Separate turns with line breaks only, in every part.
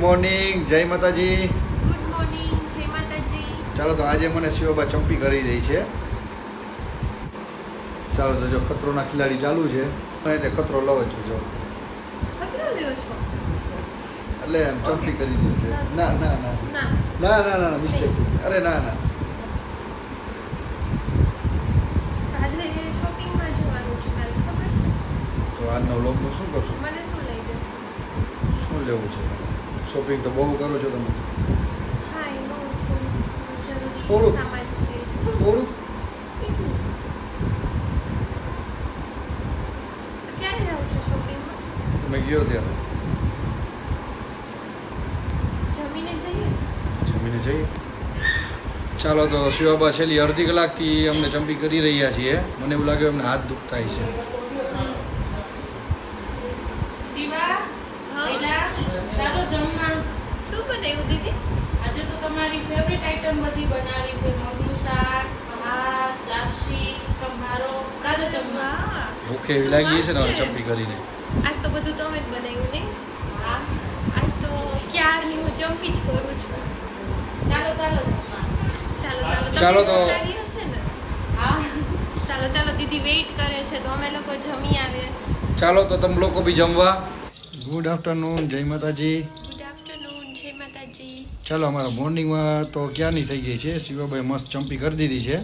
Morning જય માતાજી.
Good morning જય માતાજી.
ચાલો તો આજે મને શિવબા ચંપી કરી દઈ છે. ચાલો તો જો ખતરોના ખિલાડી ચાલુ છે. અહીં તે ખતરો જ છું જો.
ખતરો લ્યો છો?
એટલે એમ ચંપી કરી દઈ છે. ના ના ના.
ના.
ના ના ના મિસ્ટેક અરે ના ના. તો આજનો વ્લોગનું શું કરશું?
મને શું લઈ દેશો
શું લેવું છે? શોપિંગ તો બહુ કરો છો તમે.
થોડું
થોડું? તમે ગયો ત્યારે.
જમીને જઈએ?
ચાલો તો શિવાબા છેલ્લી અડધી કલાકથી અમને ચંપી કરી રહ્યા છીએ. મને એવું લાગે એમને હાથ દુખતા છે
શિવા
હા?
એલા ચાલો જમવા
શું દીદી?
આજે તો તમારી ફેવરેટ આઈટમ બધી બનાવી છે. મગનું શાક ભાત લાપસી સંભારો. ચાલો જમવા
ભૂખે એવી લાગી છે ને હવે ચંપી કરીને
આજ તો બધું તમે જ બનાવ્યું ને?
હા.
આજ તો ક્યારની હું જમ્પી જ કરું છું.
ચાલો ચાલો જમવા.
ચાલો ચાલો.
ચાલો તો-
ભૂખ લાગી હશે ને?
હા.
ચાલો ચાલો દીદી વેઇટ કરે છે. તો અમે લોકો જમી આવીએ.
ચાલો તો તમે લોકો બી જમવા. ગુડ આફ્ટરનૂન જય માતાજી
ગુડ આફ્ટરનૂન જય માતાજી
ચાલો અમારા મોર્નિંગમાં તો ક્યાંની થઈ ગઈ છે? શિવાભાઈ મસ્ત ચંપી કરી દીધી છે.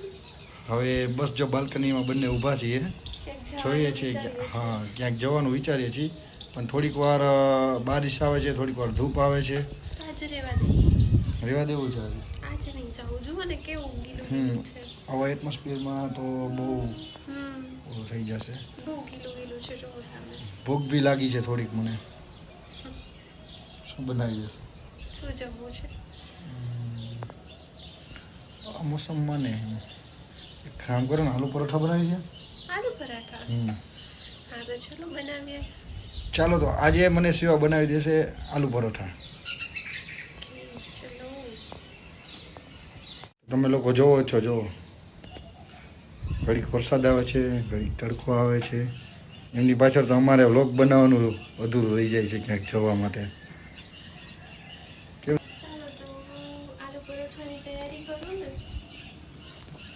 હવે બસ જો બાલ્કનીમાં બંને ઊભા છીએ. જોઈએ છીએ. હા ક્યાંક જવાનું વિચારીએ છીએ. પણ થોડીક વાર બારિશ આવે છે થોડીક વાર ધૂપ આવે છે.
રહેવા
દેવું છે આવા એટમોસ્ફિયરમાં તો બહુ થઈ જશે. ભૂખ બી લાગી છે થોડીક મને. શું બનાવી દેશે?
શું જમવું છે
મોસમમાં ને કામ કરો ને આલુ પરોઠા બનાવી છે
આલુ પરાઠા હા તો ચલો બનાવીએ
ચાલો તો આજે મને સેવા બનાવી દેશે આલુ પરોઠા તમે લોકો જોવો છો જોવો ઘડીક વરસાદ આવે છે ઘડીક તડકો આવે છે. એમની પાછળ તો અમારે વ્લોગ બનાવવાનું અધૂરું રહી જાય છે ક્યાંક જવા માટે.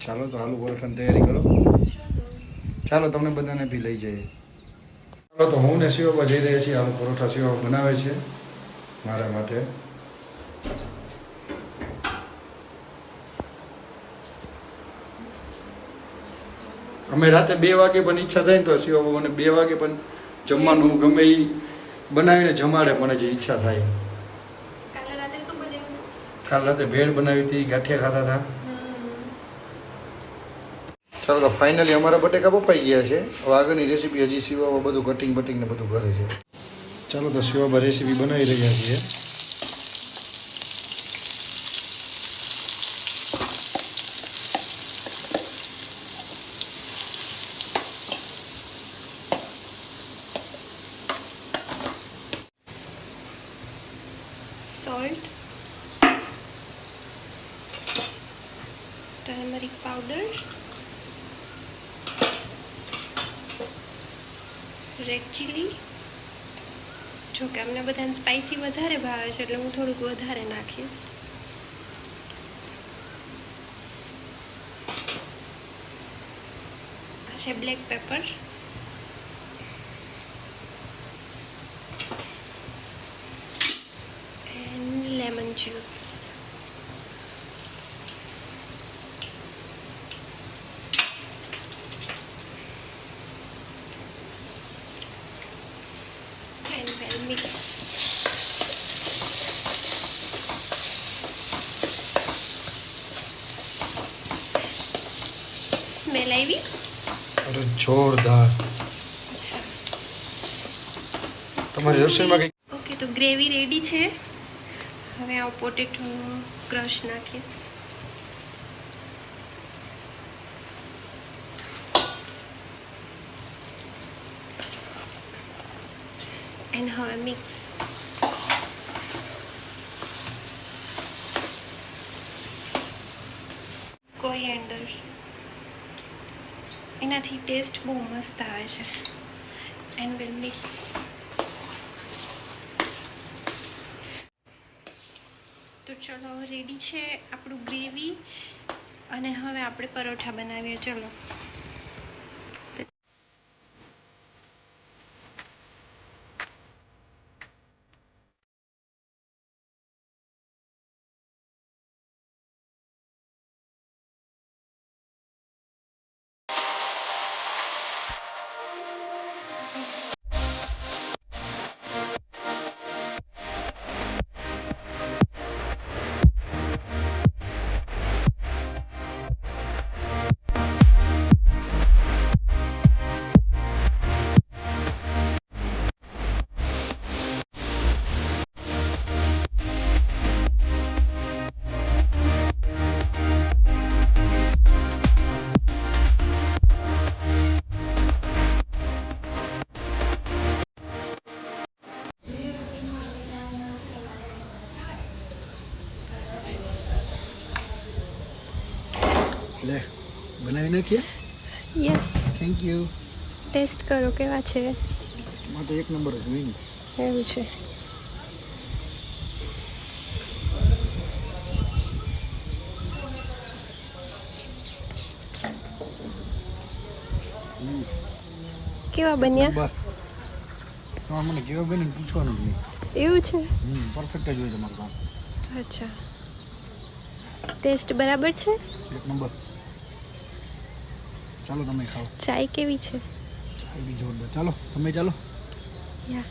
ચાલો તો હાલુ પરોઠાની તૈયારી કરો.
ચાલો તમને બધાને બી લઈ જઈએ. ચાલો તો હું ને શિવબા જઈ રહ્યા છીએ. આલુ પરોઠા શિવબા બનાવે છે મારા માટે. અમે રાતે બે વાગે પણ ઈચ્છા થાય ને તો શિવબા મને બે વાગે પણ જમવાનું ગમે એ બનાવીને જમાડે મને જે ઈચ્છા થાય.
કાલ રાતે
ભેળ બનાવી હતી ગાંઠિયા ખાતા હતા. ચાલો તો ફાઇનલી અમારા બટેકા બપાઈ ગયા છે. હવે આગળની રેસીપી હજી શિવાબા બધું કટિંગ બટિંગ ને બધું કરે છે. ચાલો તો શિવાબા રેસીપી બનાવી રહ્યા છીએ.
Powder. રેડ ચીલી જો કે અમને બધાને સ્પાઇસી વધારે ભાવે છે, એટલે હું થોડુંક વધારે નાખીશ. આ છે black pepper and lemon juice. Mix. Smell આવી?
અરે જોરદાર. તમારી રસોઈમાં કઈ
ઓકે તો ગ્રેવી રેડી છે. હવે આ પોટેટો ક્રશ નાખીશ. એન્ડ હવે મિક્સ કોરિએન્ડર એનાથી ટેસ્ટ બહુ મસ્ત આવે છે. એન્ડ વિલ મિક્સ તો ચલો રેડી છે આપણું ગ્રેવી અને હવે આપણે પરોઠા બનાવીએ. ચલો.
બનાવી નાખીએ
યસ
થેન્ક યુ
ટેસ્ટ કરો કેવા છે
માં તો એક નંબર જ હોય ને
એવું છે કેવા બન્યા
બસ તમારે મને કેવા બને પૂછવાનું જ નહીં
એવું છે
હમ પરફેક્ટ જ હોય તમારું કામ
અચ્છા ટેસ્ટ બરાબર છે
એક નંબર ચાલો તમે ખાઓ.
ચાય કેવી છે?
ચાય બી જોરદાર. ચાલો તમે ચાલો.
યા.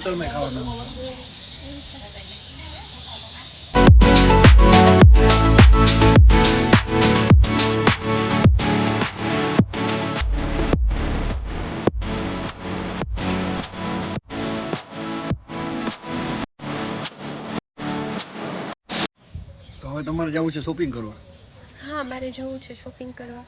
હોટલમાં ખાવાનું. હવે તમારે જવું છે શોપિંગ કરવા?
હા મારે જવું છે શોપિંગ કરવા.